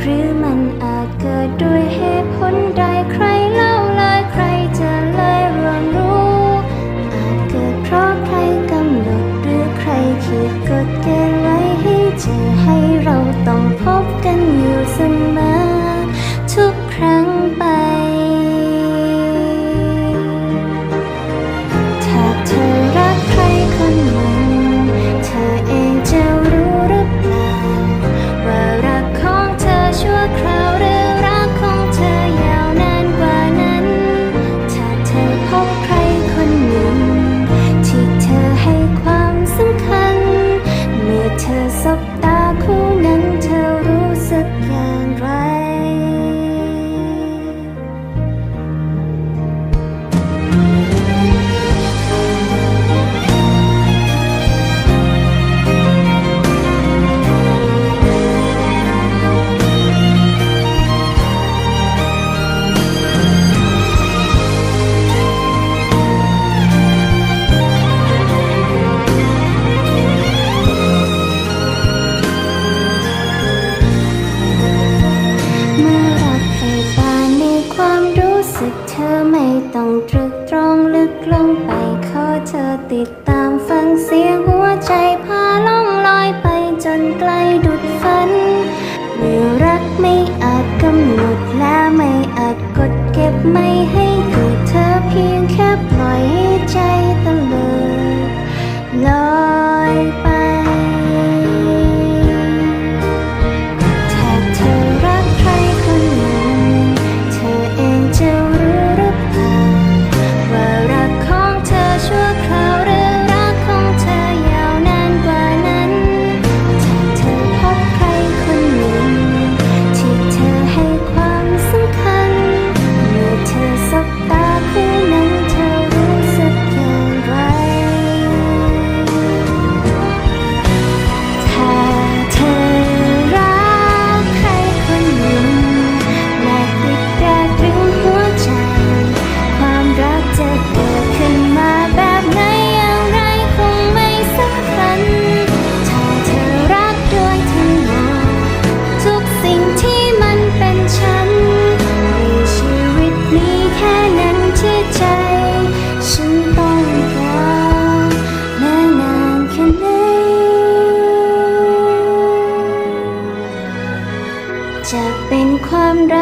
Rimanaka Dora. ต้องตรึกตรองลึกลงไปขอเธอติดตามฟังเสียงหัวใจพาล่องลอยไปจนไกลดุดฝันเมื่อรักไม่อาจกำหนดและไม่อาจกดเก็บไม่ให้เกิด Ramda